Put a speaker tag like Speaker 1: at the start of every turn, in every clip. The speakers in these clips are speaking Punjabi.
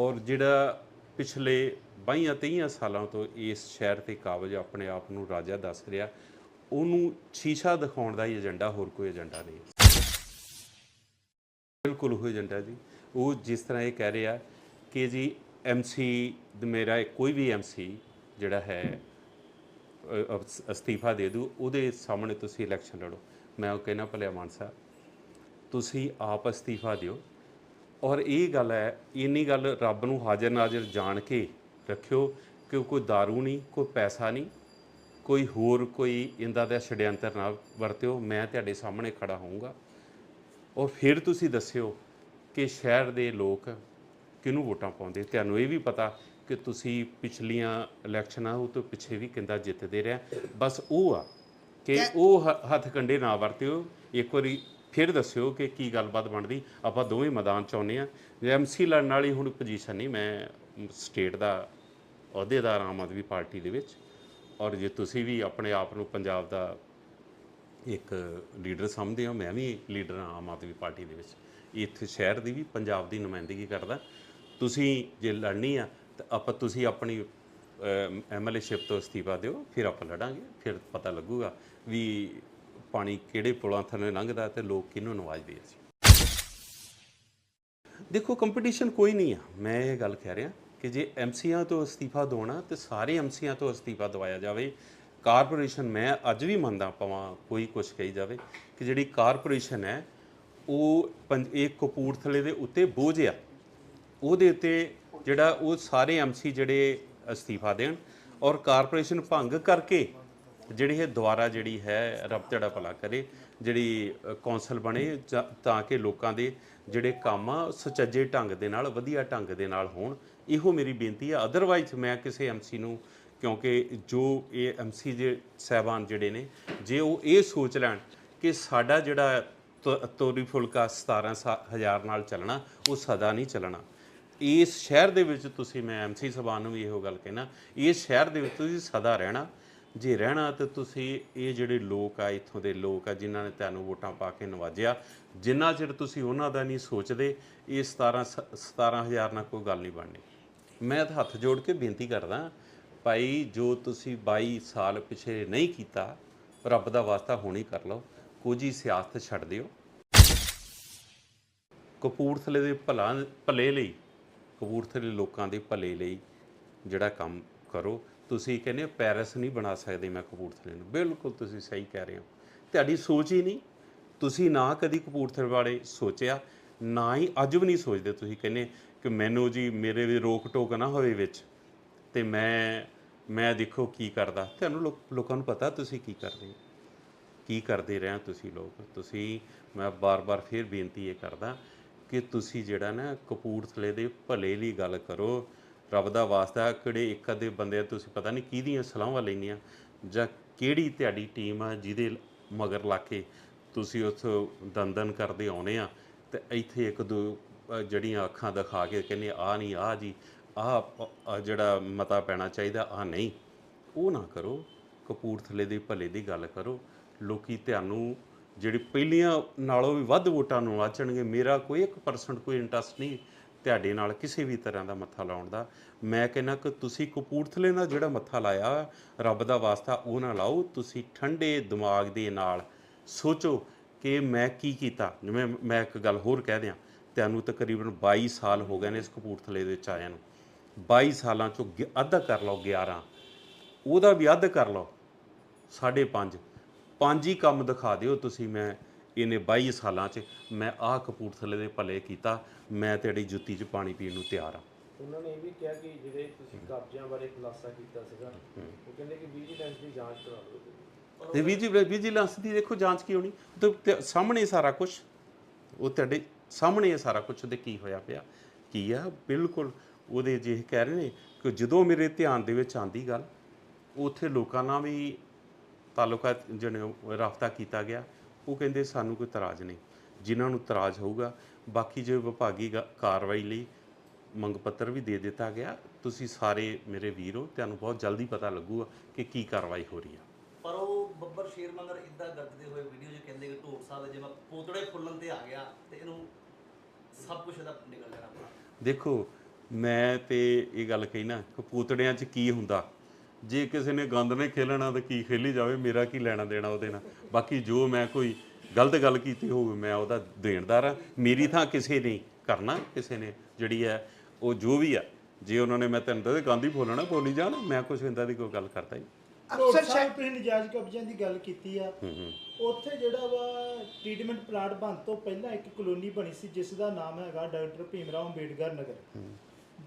Speaker 1: ਔਰ ਜਿਹੜਾ ਪਿਛਲੇ 22 23 ਸਾਲਾਂ ਤੋਂ ਇਸ ਸ਼ਹਿਰ ਤੇ ਕਾਬਜ ਆਪਣੇ ਆਪ ਨੂੰ ਰਾਜਾ ਦੱਸ ਰਿਹਾ, ਉਹਨੂੰ ਸ਼ੀਸ਼ਾ ਦਿਖਾਉਣ ਦਾ ਹੀ ਏਜੰਡਾ ਹੋਰ ਕੋਈ ਏਜੰਡਾ ਨਹੀਂ ਬਿਲਕੁਲ ਉਹ ਏਜੰਡਾ ਜੀ। ਉਹ ਜਿਸ ਤਰ੍ਹਾਂ ਇਹ ਕਹਿ ਰਿਹਾ ਕਿ ਜੀ ਐਮਸੀ ਮੇਰਾ ਕੋਈ ਵੀ ਐਮਸੀ ਜਿਹੜਾ ਹੈ ਅਸਤੀਫਾ ਦੇ ਦੂ, ਉਹਦੇ ਸਾਹਮਣੇ ਤੁਸੀਂ ਇਲੈਕਸ਼ਨ ਲੜੋ। ਮੈਂ ਉਹ ਕਹਿਣਾ ਭਲਿਆ ਮਾਨਸਾ, ਤੁਸੀਂ ਆਪ ਅਸਤੀਫਾ ਦਿਓ। ਔਰ ਇਹ ਗੱਲ ਹੈ ਇੰਨੀ ਗੱਲ ਰੱਬ ਨੂੰ ਹਾਜ਼ਰ ਨਾਜ਼ਰ ਜਾਣ ਕੇ ਰੱਖਿਓ ਕਿ ਕੋਈ दारू ਨਹੀਂ ਕੋਈ ਪੈਸਾ ਨਹੀਂ ਕੋਈ ਹੋਰ ਕੋਈ ਇੰਦਾ ਦਾ ਛੜਿਅੰਤਰ ਨਾ ਵਰਤਿਓ ਮੈਂ ਤੁਹਾਡੇ ਸਾਹਮਣੇ ਖੜਾ ਹੋਊਂਗਾ। ਔਰ ਫਿਰ ਤੁਸੀਂ ਦੱਸਿਓ ਕਿ ਸ਼ਹਿਰ ਦੇ ਲੋਕ ਕਿਹਨੂੰ ਵੋਟਾਂ ਪਾਉਂਦੇ? ਤੁਹਾਨੂੰ ਇਹ ਵੀ ਪਤਾ ਕਿ ਤੁਸੀਂ ਪਿਛਲੀਆਂ ਇਲੈਕਸ਼ਨਾਂ ਉਹ ਤੋਂ ਪਿੱਛੇ ਵੀ ਕਿੰਦਾ ਜਿੱਤਦੇ ਰਿਹਾ। ਬਸ ਉਹ ਆ ਕਿ ਉਹ ਹੱਥ ਕੰਡੇ ਨਾ ਵਰਤਿਓ। ਇੱਕ ਵਾਰੀ ਫਿਰ ਦੱਸਿਓ ਕਿ ਕੀ ਗੱਲਬਾਤ ਬਣਦੀ। ਆਪਾਂ ਦੋਵੇਂ ਮੈਦਾਨ ਚ ਆਉਂਦੇ ਆ ਐਮਸੀ ਲੜਨ ਵਾਲੀ ਹੁਣ ਪੋਜੀਸ਼ਨ ਨਹੀਂ, ਮੈਂ ਸਟੇਟ ਦਾ ਅਹੁਦੇਦਾਰ ਆਮ ਆਦਮੀ ਪਾਰਟੀ ਦੇ ਵਿੱਚ। ਔਰ ਜੇ ਤੁਸੀਂ ਵੀ ਆਪਣੇ ਆਪ ਨੂੰ ਪੰਜਾਬ ਦਾ ਇੱਕ ਲੀਡਰ ਸਮਝਦੇ ਹੋ, ਮੈਂ ਵੀ ਲੀਡਰ ਹਾਂ ਆਮ ਆਦਮੀ ਪਾਰਟੀ ਦੇ ਵਿੱਚ। ਇੱਥੇ ਸ਼ਹਿਰ ਦੀ ਵੀ ਪੰਜਾਬ ਦੀ ਨੁਮਾਇੰਦਗੀ ਕਰਦਾ। ਤੁਸੀਂ ਜੇ ਲੜਨੀ ਆ, ਤਾਂ ਆਪਾਂ ਤੁਸੀਂ ਆਪਣੀ ਐਮਐਲਏਸ਼ਿਪ ਤੋਂ ਅਸਤੀਫਾ ਦਿਓ, ਫਿਰ ਆਪਾਂ ਲੜਾਂਗੇ, ਫਿਰ ਪਤਾ ਲੱਗੂਗਾ ਵੀ ਪਾਣੀ ਕਿਹੜੇ ਪੁਲਾਂ ਥੱਲੇ ਲੰਘਦਾ ਤੇ ਲੋਕ ਕਿਹਨੂੰ ਨਵਾਜਦੇ ਆ ਦੇਖੋ ਕੰਪੀਟੀਸ਼ਨ ਕੋਈ ਨਹੀਂ ਆ। ਮੈਂ ਇਹ ਗੱਲ ਕਹਿ ਰਿਹਾ ਕਿ ਜੇ ਐਮਸੀਆਂ ਤੋਂ ਅਸਤੀਫਾ ਦੋਣਾ ਤੇ ਸਾਰੇ ਐਮਸੀਆਂ ਤੋਂ ਅਸਤੀਫਾ ਦਵਾਇਆ ਜਾਵੇ, ਕਾਰਪੋਰੇਸ਼ਨ ਮੈਂ ਅੱਜ ਵੀ ਮੰਨਦਾ ਪਵਾਂ, ਕੋਈ ਕੁਛ ਕਹੀ ਜਾਵੇ ਕਿ ਜਿਹੜੀ ਕਾਰਪੋਰੇਸ਼ਨ ਹੈ, ਉਹ ਪੰਜ- ਇਹ ਕਪੂਰਥਲੇ ਦੇ ਉੱਤੇ ਬੋਝ ਆ। ਉਹਦੇ ਉੱਤੇ ਜਿਹੜਾ ਉਹ ਸਾਰੇ ਐਮਸੀ ਜਿਹੜੇ ਅਸਤੀਫਾ ਦੇਣ ਔਰ ਕਾਰਪੋਰੇਸ਼ਨ ਭੰਗ ਕਰਕੇ ਜਿਹੜੀ ਇਹ ਦੁਆਰਾ ਜਿਹੜੀ ਹੈ ਰੱਬ ਤੁਹਾਡਾ ਭਲਾ ਕਰੇ, ਜਿਹੜੀ ਕੌਂਸਲ ਬਣੇ, ਜਾਂ- ਤਾਂ ਕਿ ਲੋਕਾਂ ਦੇ ਜਿਹੜੇ ਕੰਮ ਆ ਸੁਚੱਜੇ ਢੰਗ ਦੇ ਨਾਲ, ਵਧੀਆ ਢੰਗ ਦੇ ਨਾਲ ਹੋਣ, ਇਹੋ ਮੇਰੀ ਬੇਨਤੀ ਆ। ਅਦਰਵਾਈਜ਼ ਮੈਂ ਕਿਸੇ ਐਮਸੀ ਨੂੰ, ਕਿਉਂਕਿ ਜੋ ਇਹ ਐਮਸੀ ਜੇ ਸਹਿਬਾਨ ਜਿਹੜੇ ਨੇ, ਜੇ ਉਹ ਇਹ ਸੋਚ ਲੈਣ ਕਿ ਸਾਡਾ ਜਿਹੜਾ ਤ- ਤੋਰੀ ਫੁਲਕਾ 17 ਹਜ਼ਾਰ ਨਾਲ ਚੱਲਣਾ, ਉਹ ਸਦਾ ਨਹੀਂ ਚੱਲਣਾ। ਇਸ ਸ਼ਹਿਰ ਦੇ ਵਿੱਚ ਤੁਸੀਂ, ਮੈਂ ਐਮਸੀ ਸਭਾਨ ਨੂੰ ਵੀ ਇਹੋ ਗੱਲ ਕਹਿਣਾ, ਇਸ ਸ਼ਹਿਰ ਦੇ ਵਿੱਚ ਤੁਸੀਂ ਸਦਾ ਰਹਿਣਾ ਜੇ, ਰਹਿਣਾ ਤੇ ਤੁਸੀਂ, ਇਹ ਜਿਹੜੇ ਲੋਕ ਆ, ਇੱਥੋਂ ਦੇ ਲੋਕ ਆ, ਜਿਨ੍ਹਾਂ ਨੇ ਤੁਹਾਨੂੰ ਵੋਟਾਂ ਪਾ ਕੇ ਨਵਾਜਿਆ, ਜਿੰਨਾ ਚਿਰ ਤੁਸੀਂ ਉਹਨਾਂ ਦਾ ਨਹੀਂ ਸੋਚਦੇ, ਇਹ 17 ਸ- 17000 ਨਾਲ ਕੋਈ ਗੱਲ ਨਹੀਂ ਬਣਨੀ। ਮੈਂ ਤਾਂ ਹੱਥ ਜੋੜ ਕੇ ਬੇਨਤੀ ਕਰਦਾ, ਭਾਈ, ਜੋ ਤੁਸੀਂ 22 ਸਾਲ ਪਿਛੇ ਨਹੀਂ ਕੀਤਾ, ਰੱਬ ਦਾ ਵਾਸਤਾ ਹੁਣ ਹੀ ਕਰ ਲਓ ਕੁਝ ਹੀ ਸਿਆਸਤ ਛੱਡ ਦਿਓ। ਕਪੂਰਥਲੇ ਦੇ ਭਲਾ, ਭਲੇ ਲਈ, ਕਪੂਰਥਲੇ ਲੋਕਾਂ ਦੇ ਭਲੇ ਲਈ ਜਿਹੜਾ ਕੰਮ ਕਰੋ ਤੁਸੀਂ ਕਹਿੰਦੇ ਹੋ ਪੈਰਿਸ ਨਹੀਂ ਬਣਾ ਸਕਦੇ ਮੈਂ ਕਪੂਰਥਲੇ ਨੂੰ। ਬਿਲਕੁਲ ਤੁਸੀਂ ਸਹੀ ਕਹਿ ਰਹੇ ਹੋ। ਤੁਹਾਡੀ ਸੋਚ ਹੀ ਨਹੀਂ। ਤੁਸੀਂ ਨਾ ਕਦੀ ਕਪੂਰਥਲੇ ਬਾਰੇ ਸੋਚਿਆ, ਨਾ ਹੀ ਅੱਜ ਵੀ ਨਹੀਂ ਸੋਚਦੇ ਤੁਸੀਂ ਕਹਿੰਦੇ ਕਿ ਮੈਨੂੰ ਜੀ ਮੇਰੇ ਵੀ ਰੋਕ ਟੋਕ ਨਾ ਹੋਵੇ ਵਿੱਚ ਤੇ ਮੈਂ ਮੈਂ ਦੇਖੋ ਕੀ ਕਰਦਾ। ਤੁਹਾਨੂੰ ਲੋਕ- ਲੋਕਾਂ ਨੂੰ ਪਤਾ ਤੁਸੀਂ ਕੀ ਕਰਦੇ ਹੋ। ਕੀ ਕਰਦੇ ਰਹੇ ਤੁਸੀਂ ਲੋਕ? ਤੁਸੀਂ, ਮੈਂ ਬਾਰ-ਬਾਰ ਫੇਰ ਬੇਨਤੀ ਇਹ ਕਰਦਾ ਕਿ ਤੁਸੀਂ ਜਿਹੜਾ ਨਾ ਕਪੂਰਥਲੇ ਦੇ ਭਲੇ ਲਈ ਗੱਲ ਕਰੋ। ਰੱਬ ਦਾ ਵਾਸਤਾ ਕਿਹੜੇ ਇੱਕ ਅੱਧੇ ਬੰਦੇ ਤੁਸੀਂ ਪਤਾ ਨਹੀਂ ਕਿਹਦੀਆਂ ਸਲਾਹਾਂ ਲੈਣੀਆਂ ਜਾਂ ਕਿਹੜੀ ਤੁਹਾਡੀ ਟੀਮ ਆ ਜਿਹਦੇ ਮਗਰ ਲਾ ਕੇ ਤੁਸੀਂ ਉਸ ਦੰਦਨ ਕਰਦੇ ਆਉਨੇ ਆ, ਤੇ ਇੱਥੇ ਇੱਕ ਦੋ ਜਿਹੜੀਆਂ ਅੱਖਾਂ ਦਿਖਾ ਕੇ ਕਹਿੰਦੇ ਆ ਨਹੀਂ, ਆ ਜੀ, ਆ ਜਿਹੜਾ ਮਤਾ ਪੈਣਾ ਚਾਹੀਦਾ, ਆ ਨਹੀਂ, ਉਹ ਨਾ ਕਰੋ, ਕਪੂਰਥਲੇ ਦੇ ਭਲੇ ਦੀ ਗੱਲ ਕਰੋ, ਲੋਕੀ ਤੁਹਾਨੂੰ ਜਿਹੜੀ ਪਹਿਲੀਆਂ ਨਾਲੋਂ ਵੀ ਵੱਧ ਵੋਟਾਂ ਨੂੰ ਆਚਣਗੇ ਮੇਰਾ ਕੋਈ 1% ਕੋਈ ਇੰਟਰਸਟ ਨਹੀਂ ਤੁਹਾਡੇ ਨਾਲ ਕਿਸੇ ਵੀ ਤਰ੍ਹਾਂ ਦਾ ਮੱਥਾ ਲਾਉਣ ਦਾ, ਮੈਂ ਕਹਿੰਦਾ ਕਿ ਤੁਸੀਂ ਕਪੂਰਥਲੇ ਨਾਲ ਜਿਹੜਾ ਮੱਥਾ ਲਾਇਆ, ਰੱਬ ਦਾ ਵਾਸਤਾ ਉਹ ਨਾ ਲਾਓ, ਤੁਸੀਂ ਠੰਡੇ ਦਿਮਾਗ ਦੇ ਨਾਲ ਸੋਚੋ ਕਿ ਮੈਂ ਕੀ ਕੀਤਾ। ਜਿਵੇਂ ਮੈਂ ਇੱਕ ਗੱਲ ਹੋਰ ਕਹਿ ਦਿਆਂ, ਤੁਹਾਨੂੰ ਤਕਰੀਬਨ 22 ਸਾਲ ਹੋ ਗਏ ਨੇ ਇਸ ਕਪੂਰਥਲੇ ਦੇ ਵਿੱਚ ਆਇਆ ਨੂੰ। 22 ਸਾਲਾਂ ਚੋਂ ਗਿ- ਅੱਧਾ ਕਰ ਲਓ 11 ਉਹਦਾ ਵੀ ਅੱਧ ਕਰ ਲਓ, ਸਾਢੇ ਪੰਜ। ਪੰਜ ਹੀ ਕੰਮ ਦਿਖਾ ਦਿਓ ਤੁਸੀਂ, ਮੈਂ ਇਹਨੇ 22 ਸਾਲਾਂ 'ਚ ਮੈਂ ਆਹ ਕਪੂਰਥਲੇ ਦੇ ਭਲੇ ਕੀਤਾ ਮੈਂ ਤੇਰੀ ਜੁੱਤੀ 'ਚ ਪਾਣੀ ਪੀਣ ਨੂੰ ਤਿਆਰ ਆ
Speaker 2: ਉਹਨਾਂ ਨੇ ਇਹ ਵੀ ਕਿਹਾ ਕਿ ਜਿਹੜੇ ਤੁਸੀਂ ਕਬਜ਼ਿਆਂ ਬਾਰੇ ਖੁਲਾਸਾ ਕੀਤਾ ਸੀਗਾ ਉਹ ਕਹਿੰਦੇ ਕਿ ਵਿਜੀਲੈਂਸ ਦੀ ਜਾਂਚ ਕਰਾ ਦਿਓ
Speaker 1: ਤੇ ਵਿਜੀ ਵਿਜੀਲੈਂਸ ਦੀ ਦੇਖੋ ਜਾਂਚ ਕੀ ਹੋਣੀ? ਤਾਂ ਸਾਹਮਣੇ ਸਾਰਾ ਕੁਝ ਉਹ ਤੁਹਾਡੇ ਸਾਹਮਣੇ ਇਹ ਸਾਰਾ ਕੁਝ ਉਹਦੇ ਕੀ ਹੋਇਆ ਪਿਆ? ਕੀ ਆ? ਬਿਲਕੁਲ ਉਹਦੇ ਜੇ ਕਹਿ ਰਹੇ ਨੇ ਕਿ ਜਦੋਂ ਮੇਰੇ ਧਿਆਨ ਦੇ ਵਿੱਚ ਆਂਦੀ ਗੱਲ ਉੱਥੇ ਲੋਕਾਂ ਨਾਲ ਵੀ ਤਾਲੁਕਾਤ ਜਿਹੜੇ ਰਫਤਾ ਕੀਤਾ ਗਿਆ ਉਹ ਕਹਿੰਦੇ ਸਾਨੂੰ ਕੋਈ ਇਤਰਾਜ਼ ਨਹੀਂ। ਜਿਨ੍ਹਾਂ ਨੂੰ ਇਤਰਾਜ਼ ਹੋਊਗਾ ਬਾਕੀ ਜੇ ਵਿਭਾਗੀ ਕਾਰਵਾਈ ਲਈ ਮੰਗ ਪੱਤਰ ਵੀ ਦੇ ਦਿੱਤਾ ਗਿਆ। ਤੁਸੀਂ ਸਾਰੇ ਮੇਰੇ ਵੀਰ ਹੋ ਤੁਹਾਨੂੰ ਬਹੁਤ ਜਲਦੀ ਪਤਾ ਲੱਗੂਗਾ ਕਿ ਕੀ ਕਾਰਵਾਈ ਹੋ ਰਹੀ ਆ।
Speaker 3: ਪਰ ਉਹ ਬੱਬਰ ਸ਼ੇਰ ਮਗਰ ਇਦਾਂ ਗੱਜਦੇ ਹੋਏ ਵੀਡੀਓ 'ਚ ਕਹਿੰਦੇ ਕਿ ਢੋਲ ਸਾਹਿਬ ਦੇ ਜਿਵੇਂ ਪੋਤੜੇ ਫੁੱਲਣ ਤੇ ਆ ਗਿਆ ਤੇ ਇਹਨੂੰ ਸਭ ਕੁਝ ਇਹਦਾ ਨਿਕਲ ਜਾਣਾ।
Speaker 1: ਦੇਖੋ ਮੈਂ ਤੇ ਇਹ ਗੱਲ ਕਹੀ ਨਾ ਕਪੂਤੜਿਆਂ 'ਚ ਕੀ ਹੁੰਦਾ? ਜੇ ਕਿਸੇ ਨੇ ਗੰਦ ਨੇ ਖੇਲਣਾ ਤਾਂ ਕੀ ਖੇਲੀ ਜਾਵੇ ਮੇਰਾ ਕੀ ਲੈਣਾ ਦੇਣਾ ਉਹਦੇ ਨਾਲ? ਬਾਕੀ ਜੋ ਮੈਂ ਕੋਈ ਗਲਤ ਗੱਲ ਕੀਤੀ ਹੋਵੇ ਮੈਂ ਉਹਦਾ ਦੇਣਦਾਰ ਆ ਮੇਰੀ ਥਾਂ ਕਿਸੇ ਨੇ ਕਰਨਾ ਕਿਸੇ ਨੇ ਜਿਹੜੀ ਹੈ ਉਹ ਜੋ ਵੀ ਆ ਜੇ ਉਹਨਾਂ ਨੇ ਮੈਂ ਤੈਨੂੰ ਤਾਂ ਗਾਂਧੀ ਬੋਲਣਾ ਬੋਲੀ ਜਾਣ ਮੈਂ ਕੁਝ ਇੰਦਾ ਦੀ ਕੋਈ ਗੱਲ ਕਰਦਾ ਹੀ
Speaker 4: ਅਕਸਰ ਸਾਹਿਬ ਤੁਸੀਂ ਨਜਾਇਜ਼ ਕਬਜ਼ਿਆਂ ਦੀ ਗੱਲ ਕੀਤੀ ਆ। ਉੱਥੇ ਜਿਹੜਾ ਵਾ ਟ੍ਰੀਟਮੈਂਟ ਪਲਾਂਟ ਬਣ ਤੋਂ ਪਹਿਲਾਂ ਇੱਕ ਕਲੋਨੀ ਬਣੀ ਸੀ ਜਿਸ ਦਾ ਨਾਮ ਹੈਗਾ ਡਾਕਟਰ ਭੀਮਰਾਓ ਅੰਬੇਡਕਰ ਨਗਰ।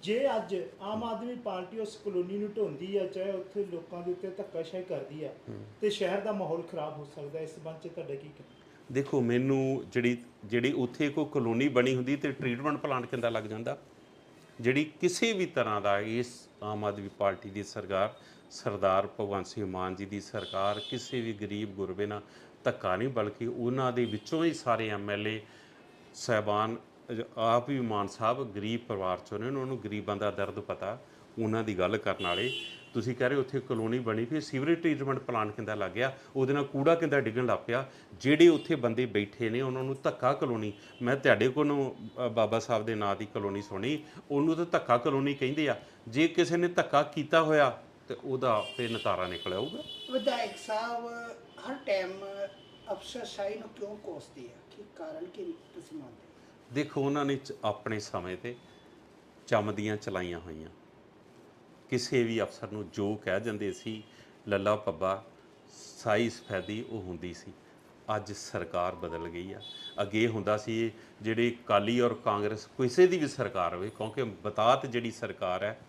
Speaker 4: ਜੇ ਅੱਜ ਆਮ ਆਦਮੀ ਪਾਰਟੀ ਉਸ ਕਲੋਨੀ ਨੂੰ ਢੋਂਦੀ ਆ ਚਾਹੇ ਉੱਥੇ ਲੋਕਾਂ ਦੇ ਉੱਤੇ ਧੱਕਾਸ਼ਾਹੀ ਕਰਦੀ ਆ ਤੇ ਸ਼ਹਿਰ ਦਾ ਮਾਹੌਲ ਖਰਾਬ ਹੋ ਸਕਦਾ ਇਸ ਸੰਬੰਧ ਚ ਤੁਹਾਡਾ ਕੀ ਕਹਿਣਾ?
Speaker 1: ਦੇਖੋ ਮੈਨੂੰ ਜਿਹੜੀ ਜਿਹੜੀ ਉੱਥੇ ਕੋਈ ਕਲੋਨੀ ਬਣੀ ਹੁੰਦੀ ਤੇ ਟ੍ਰੀਟਮੈਂਟ ਪਲਾਂਟ ਕਿੰਦਾ ਲੱਗ ਜਾਂਦਾ? ਜਿਹੜੀ ਕਿਸੇ ਵੀ ਤਰ੍ਹਾਂ ਦਾ ਇਸ ਆਮ ਆਦਮੀ ਪਾਰਟੀ ਦੀ ਸਰਕਾਰ ਸਰਦਾਰ ਭਗਵੰਤ ਸਿੰਘ ਮਾਨ ਜੀ ਦੀ ਸਰਕਾਰ ਕਿਸੇ ਵੀ ਗਰੀਬ ਗੁਰਬੇ ਨਾਲ ਧੱਕਾ ਨਹੀਂ ਬਲਕਿ ਉਹਨਾਂ ਦੇ ਵਿੱਚੋਂ ਹੀ ਸਾਰੇ ਐਮਐਲਏ ਸਹਿਬਾਨ ਆਪ ਵੀ ਮਾਨ ਸਾਹਿਬ ਗਰੀਬ ਪਰਿਵਾਰ ਚੋਂ ਨੇ ਉਹਨਾਂ ਨੂੰ ਗਰੀਬਾਂ ਦਾ ਦਰਦ ਪਤਾ ਉਹਨਾਂ ਦੀ ਗੱਲ ਕਰਨ ਵਾਲੇ। ਤੁਸੀਂ ਕਹਿ ਰਹੇ ਉੱਥੇ ਕਲੋਨੀ ਬਣੀ ਫਿਰ ਸੀਵਰੇਜ ਟ੍ਰੀਟਮੈਂਟ ਪਲਾਂਟ ਕਿੰਦਾ ਲੱਗ ਗਿਆ ਉਹਦੇ ਨਾਲ ਕੂੜਾ ਕਿੰਦਾ ਡਿੱਗਣ ਲੱਗ ਪਿਆ। ਜਿਹੜੇ ਉੱਥੇ ਬੰਦੇ ਬੈਠੇ ਨੇ ਉਹਨਾਂ ਨੂੰ ਧੱਕਾ ਕਲੋਨੀ ਮੈਂ ਤੁਹਾਡੇ ਕੋਲੋਂ ਅ, ਬਾਬਾ ਸਾਹਿਬ ਦੇ ਨਾਂ ਦੀ ਕਲੋਨੀ ਸੁਣੀ ਉਹਨੂੰ ਤਾਂ ਧੱਕਾ ਕਲੋਨੀ ਕਹਿੰਦੇ ਆ। ਜੇ ਕਿਸੇ ਨੇ ਧੱਕਾ ਕੀਤਾ ਹੋਇਆ ਤੇ ਉਹਦਾ ਤੇ ਨਤਾਰਾ ਨਿਕਲ ਆਊਗਾ।
Speaker 5: ਵਿਧਾਇਕ ਸਾਹਿਬ ਹਰ ਟਾਈਮ ਅਫਸਰਸ਼ਾਹੀ ਨੂੰ ਕਿਉਂ ਕੋਸਦੇ ਆ? ਕੀ ਕਾਰਨ ਕੀ ਤੁਸੀਂ ਮੰਨਦੇ
Speaker 1: ਦੇਖੋ, ਉਹਨਾਂ ਨੇ ਚ- ਆਪਣੇ ਸਮੇਂ ਤੇ ਚਮਦੀਆਂ ਚਲਾਈਆਂ ਹੋਈਆਂ। ਕਿਸੇ ਵੀ ਅਫਸਰ ਨੂੰ ਜੋ ਕਹਿ ਜਾਂਦੇ ਸੀ, ਲੱਲਾ ਪੱਬਾ ਸਾਈ ਸਫੈਦੀ, ਉਹ ਹੁੰਦੀ ਸੀ। ਅੱਜ ਸਰਕਾਰ ਬਦਲ ਗਈ ਆ। ਅੱਗੇ ਹੁੰਦਾ ਸੀ, ਜਿਹੜੀ ਕਾਲੀ ਔਰ ਕਾਂਗਰਸ ਕਿਸੇ ਦੀ ਵੀ ਸਰਕਾਰ ਹੋਵੇ, ਕਿਉਂਕਿ ਬਤਾਤ ਜਿਹੜੀ ਸਰਕਾਰ ਹੈ,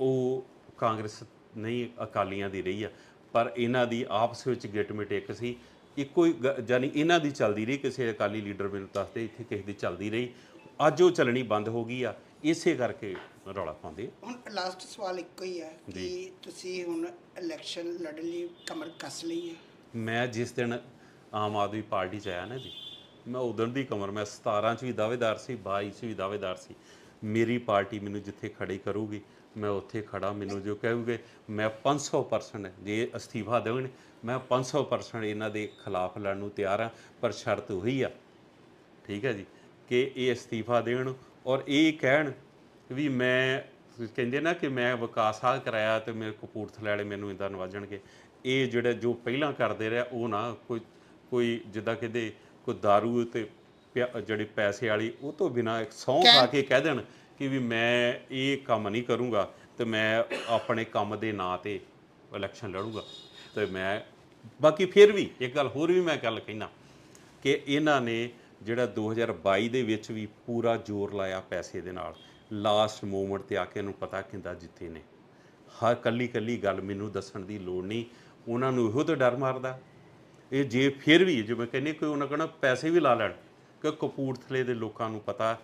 Speaker 1: ਉਹ ਕਾਂਗਰਸ ਨਹੀਂ, ਅਕਾਲੀਆਂ ਦੀ ਰਹੀ ਆ। ਪਰ ਇਹਨਾਂ ਦੀ ਆਪਸ ਵਿੱਚ ਗਿਟਮਿਟ ਇੱਕ ਸੀ ਇੱਕੋ ਹੀ ਜਾਨੀ ਇਹਨਾਂ ਦੀ ਚੱਲਦੀ ਰਹੀ ਕਿਸੇ ਅਕਾਲੀ ਲੀਡਰ ਮੈਨੂੰ ਦੱਸਦੇ ਇੱਥੇ ਕਿਸੇ ਦੀ ਚੱਲਦੀ ਰਹੀ। ਅੱਜ ਉਹ ਚੱਲਣੀ ਬੰਦ ਹੋ ਗਈ ਆ ਇਸੇ ਕਰਕੇ ਰੌਲਾ ਪਾਉਂਦੇ ਆ।
Speaker 5: ਹੁਣ ਲਾਸਟ ਸਵਾਲ ਇੱਕੋ ਹੀ ਹੈ ਕਿ ਤੁਸੀਂ ਹੁਣ ਇਲੈਕਸ਼ਨ ਲੜਨ ਲਈ ਕਮਰ ਕੱਸ ਲਈ ਹੈ
Speaker 1: ਮੈਂ ਜਿਸ ਦਿਨ ਆਮ ਆਦਮੀ ਪਾਰਟੀ ਚ ਆਇਆ ਨਾ ਜੀ ਮੈਂ ਉਦੋਂ ਦੀ ਕਮਰ ਮੈਂ 17 ਚ ਵੀ ਦਾਅਵੇਦਾਰ ਸੀ 22 ਚ ਵੀ ਦਾਅਵੇਦਾਰ ਸੀ। ਮੇਰੀ ਪਾਰਟੀ ਮੈਨੂੰ ਜਿੱਥੇ ਖੜੀ ਕਰੂਗੀ, ਮੈਂ ਉੱਥੇ ਖੜਾ ਮੈਨੂੰ ਜੋ ਕਹੂਗੇ, ਮੈਂ 500% ਜੇ ਅਸਤੀਫਾ ਦੇਵਣ ਮੈਂ 500% ਇਹਨਾਂ ਦੇ ਖਿਲਾਫ ਲੜਨ ਨੂੰ ਤਿਆਰ ਹਾਂ, ਪਰ ਸ਼ਰਤ ਉਹੀ ਆ, ਠੀਕ ਹੈ ਜੀ, ਕਿ ਇਹ ਅਸਤੀਫਾ ਦੇਣ ਔਰ ਇਹ ਕਹਿਣ ਵੀ ਮੈਂ ਕਹਿੰਦੇ ਨਾ ਕਿ ਮੈਂ ਵਿਕਾਸ ਆ ਕਰਾਇਆ ਤੇ ਮੇਰੇ ਕਪੂਰਥਲੇ ਵਾਲੇ ਮੈਨੂੰ ਇੰਦਾ ਨਵਾਜਣਗੇ, ਇਹ ਜਿਹੜੇ ਜੋ ਪਹਿਲਾਂ ਕਰਦੇ ਰਿਹਾ, ਉਹ ਨਾ ਕੋਈ ਕੋਈ ਜਿੱਦਾਂ ਕਹਿੰਦੇ ਕੋਈ दारू ਤੇ ਜਿਹੜੀ ਪੈਸੇ ਵਾਲੀ ਉਹ ਤੋਂ ਬਿਨਾ ਇੱਕ ਸਹੁੰ ਖਾ ਕੇ ਕਹਿ ਦੇਣ ਕਿ ਵੀ ਮੈਂ ਇਹ ਕੰਮ ਨਹੀਂ ਕਰੂੰਗਾ ਤੇ ਮੈਂ ਆਪਣੇ ਕੰਮ ਦੇ ਨਾਂ ਤੇ ਇਲੈਕਸ਼ਨ ਲੜੂੰਗਾ। ਤੇ ਮੈਂ ਬਾਕੀ ਫਿਰ ਵੀ ਇੱਕ ਗੱਲ ਹੋਰ ਵੀ ਮੈਂ ਗੱਲ ਕਹਿਣਾ ਕਿ ਇਹਨਾਂ ਨੇ ਜਿਹੜਾ 2022 ਦੇ ਵਿੱਚ ਵੀ ਪੂਰਾ ਜ਼ੋਰ ਲਾਇਆ ਪੈਸੇ ਦੇ ਨਾਲ। ਲਾਸਟ ਮੂਮੈਂਟ ਤੇ ਆ ਕੇ ਇਹਨੂੰ ਪਤਾ ਕਿੰਦਾ ਜਿੱਤੇ ਨੇ। ਹਰ ਕੱਲੀ ਕੱਲੀ ਗੱਲ ਮੈਨੂੰ ਦੱਸਣ ਦੀ ਲੋੜ ਨਹੀਂ। ਉਹਨਾਂ ਨੂੰ ਇਹੋ ਤਾਂ ਡਰ ਮਾਰਦਾ। ਇਹ ਜੇ ਫਿਰ ਵੀ ਜਿਵੇਂ ਕਹਿੰਦੇ ਕੋਈ ਉਹਨਾਂ ਕਹਣਾ ਪੈਸੇ ਵੀ ਲਾ ਲੈਣ ਕਿ ਕਪੂਰਥਲੇ ਦੇ ਲੋਕਾਂ ਨੂੰ ਪਤਾ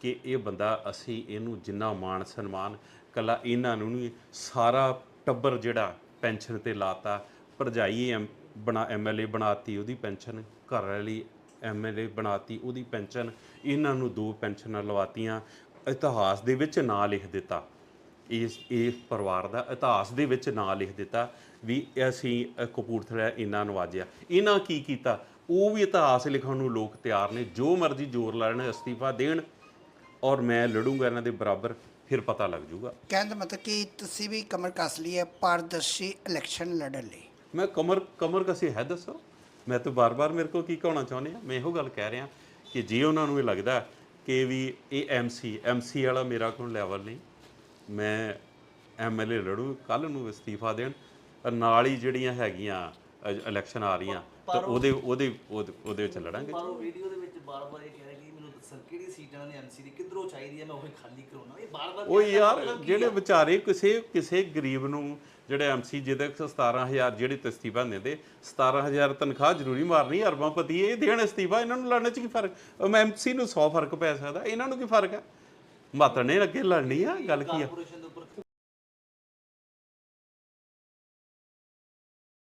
Speaker 1: ਕਿ ਇਹ ਬੰਦਾ ਅਸੀਂ ਇਹਨੂੰ ਜਿੰਨਾ ਮਾਣ ਸਨਮਾਨ ਕੱਲਾ ਇਹਨਾਂ ਨੂੰ ਨਹੀਂ, ਸਾਰਾ ਟੱਬਰ ਜਿਹੜਾ ਪੈਨਸ਼ਨ ਤੇ ਲਾਤਾ, ਭਰਜਾਈ ਐਮ ਬਣਾ ਐਮਐਲਏ ਬਣਾਤੀ ਉਹਦੀ ਪੈਨਸ਼ਨ, ਘਰ ਵਾਲੀ ਐਮਐਲਏ ਬਣਾਤੀ ਉਹਦੀ ਪੈਨਸ਼ਨ, ਇਹਨਾਂ ਨੂੰ ਦੋ ਪੈਨਸ਼ਨਾਂ ਲਵਾਤੀਆਂ, ਇਤਿਹਾਸ ਦੇ ਵਿੱਚ ਨਾਂ ਲਿਖ ਦਿੱਤਾ। ਇਸ ਇਸ ਪਰਿਵਾਰ ਦਾ ਇਤਿਹਾਸ ਦੇ ਵਿੱਚ ਨਾਂ ਲਿਖ ਦਿੱਤਾ ਵੀ ਅਸੀਂ ਕਪੂਰਥਲਾ ਇਹਨਾਂ ਨਵਾਜਿਆ ਇਹਨਾਂ ਕੀ ਕੀਤਾ? ਉਹ ਵੀ ਇਤਿਹਾਸ ਲਿਖਣ ਨੂੰ ਲੋਕ ਤਿਆਰ ਨੇ ਜੋ ਮਰਜ਼ੀ ਜ਼ੋਰ ਲਾਣ ਅਸਤੀਫਾ ਦੇਣ ਔਰ ਮੈਂ ਲੜੂੰਗਾ ਇਹਨਾਂ ਦੇ ਬਰਾਬਰ ਫਿਰ ਪਤਾ ਲੱਗ ਜਾਊਗਾ।
Speaker 5: ਕਹਿਣ ਦਾ ਮਤਲਬ ਕਿ ਤੁਸੀਂ ਵੀ ਕਮਰ ਕੱਸ ਲਈ ਹੈ ਪਾਰਦਰਸ਼ੀ ਇਲੈਕਸ਼ਨ ਲੜਨ ਲਈ।
Speaker 1: ਮੈਂ ਕਮਰ ਕਮਰ ਕਸੇ ਹੈ ਦੱਸੋ? ਮੈਂ ਤਾਂ ਬਾਰ-ਬਾਰ ਮੇਰੇ ਕੋ ਕੀ ਕਹਣਾ ਚਾਹੁੰਦੇ ਆ ਮੈਂ ਇਹੋ ਗੱਲ ਕਹਿ ਰਿਹਾ ਕਿ ਜੇ ਉਹਨਾਂ ਨੂੰ ਇਹ ਲੱਗਦਾ ਕਿ ਵੀ ਇਹ ਐਮਸੀ ਐਮਸੀ ਵਾਲਾ ਮੇਰਾ ਕੋਈ ਲੈਵਲ ਨਹੀਂ ਮੈਂ ਐਮਐਲਏ ਲੜੂ ਕੱਲ ਨੂੰ ਅਸਤੀਫਾ ਦੇਣ ਨਾਲ ਹੀ ਜਿਹੜੀਆਂ ਹੈਗੀਆਂ ਇਲੈਕਸ਼ਨ ਆ ਰਹੀਆਂ। ਤਾਂ ਉਹਦੇ ਉਹਦੇ ਉਹਦੇ ਵਿੱਚ ਲੜਾਂਗੇ।
Speaker 3: ਪਰ ਉਹ ਵੀਡੀਓ ਦੇ ਵਿੱਚ ਬਾਰ-ਬਾਰ ਇਹ ਕਹਿ ਰਿਹਾ ਕਿ ਮੈਨੂੰ ਦੱਸਣ ਕਿਹੜੀ ਸੀਟ ਦੀ ਐਮਸੀ ਦੀ ਕਿੱਧਰੋਂ ਚਾਹੀਦੀ ਹੈ ਮੈਂ ਉਹ ਖਾਲੀ ਕਰਾਉਣਾ। ਇਹ ਬਾਰ-ਬਾਰ
Speaker 1: ਉਹ ਯਾਰ ਜਿਹੜੇ ਵਿਚਾਰੇ ਕਿਸੇ ਕਿਸੇ ਗਰੀਬ ਨੂੰ ਜਿਹੜੇ ਐਮਸੀ ਜਿਹਦੇ ਕੋਲ 17000 ਜਿਹੜੇ ਤੇ ਅਸਤੀਫਾ ਦਿੰਦੇ 17000 ਤਨਖਾਹ ਜ਼ਰੂਰੀ ਮਾਰਨੀ ਅਰਬਾਂਪਤੀ ਇਹ ਦੇਣ ਅਸਤੀਫਾ ਇਹਨਾਂ ਨੂੰ ਲੜਨ ਚ ਕੀ ਫ਼ਰਕ? ਐਮਸੀ ਨੂੰ 100 ਫ਼ਰਕ ਪੈ ਸਕਦਾ ਇਹਨਾਂ ਨੂੰ ਕੀ ਫ਼ਰਕ ਹੈ? ਮਾਤਰ ਨੇ ਅੱਗੇ ਲੜਨੀ ਆ ਗੱਲ ਕੀ ਆ?